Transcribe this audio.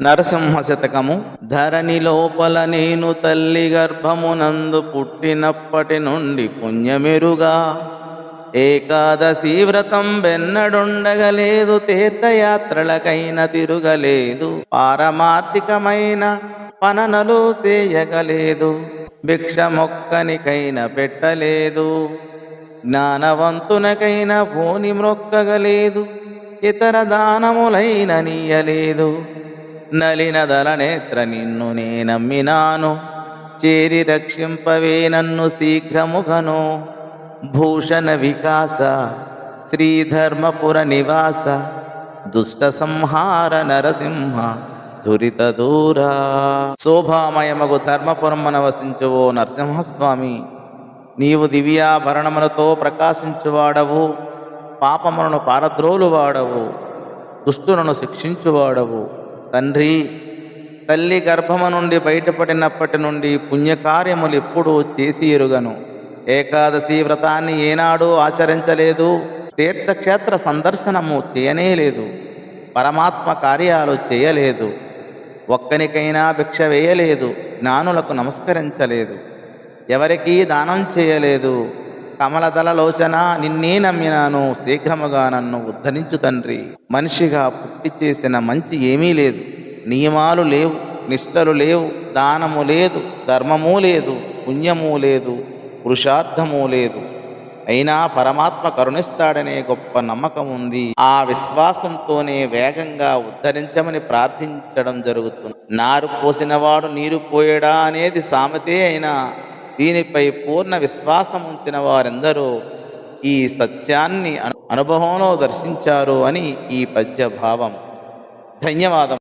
నరసింహ శతకము ధరణి లోపల నేను తల్లి గర్భమునందు పుట్టినప్పటి నుండి పుణ్యమెరుగా. ఏకాదశి వ్రతం వెన్నడుండగలేదు తీర్థయాత్రలకైన తిరుగలేదు పారమార్థికమైన పననలు చేయగలేదు భిక్ష మొక్కనికైన పెట్టలేదు జ్ఞానవంతునకైన భూని మ్రొక్కగలేదు ఇతర దానములైన నీయలేదు. నలినదల నేత్ర నిన్ను నే నమ్మినాను. చేరి రక్షింపవే నన్ను శీఘ్రముగను. భూషణ వికాస శ్రీధర్మపుర నివాస దుష్ట సంహార నరసింహ దురిత దూరా. శోభామయమగు ధర్మపురమున వసించువో నరసింహస్వామి. నీవు దివ్యాభరణములతో ప్రకాశించువాడవు పాపములను పారద్రోలువాడవు దుష్టులను శిక్షించువాడవు. తండ్రి తల్లి గర్భము నుండి బయటపడినప్పటి నుండి పుణ్యకార్యములు ఎప్పుడూ చేసి ఎరుగను ఏకాదశి వ్రతాన్ని ఏనాడు ఆచరించలేదు. తీర్థక్షేత్ర సందర్శనము చేయనేలేదు. పరమాత్మ కార్యాలు చేయలేదు. ఒక్కనికైనా భిక్ష వేయలేదు. జ్ఞానులకు నమస్కరించలేదు. ఎవరికీ దానం చేయలేదు. కమలదల లోచన నిన్నే నమ్మినాను. శీఘ్రముగా నన్ను ఉద్ధరించు తండ్రి. మనిషిగా పుట్టి చేసిన మంచి ఏమీ లేదు. నియమాలు లేవు నిష్టలు లేవు దానము లేదు ధర్మము లేదు పుణ్యము లేదు పురుషార్థము లేదు. అయినా పరమాత్మ కరుణిస్తాడనే గొప్ప నమ్మకం ఉంది. ఆ విశ్వాసంతోనే వేగంగా ఉద్ధరించమని ప్రార్థించడం జరుగుతుంది. నారు పోసినవాడు నీరు పోయడా అనేది సామెతే అయినా దీనిపై పూర్ణ విశ్వాసం ఉంచిన వారెందరూ ఈ సత్యాన్ని అను- అనుభవంలో దర్శించారు అని ఈ పద్య భావం ధన్యవాదం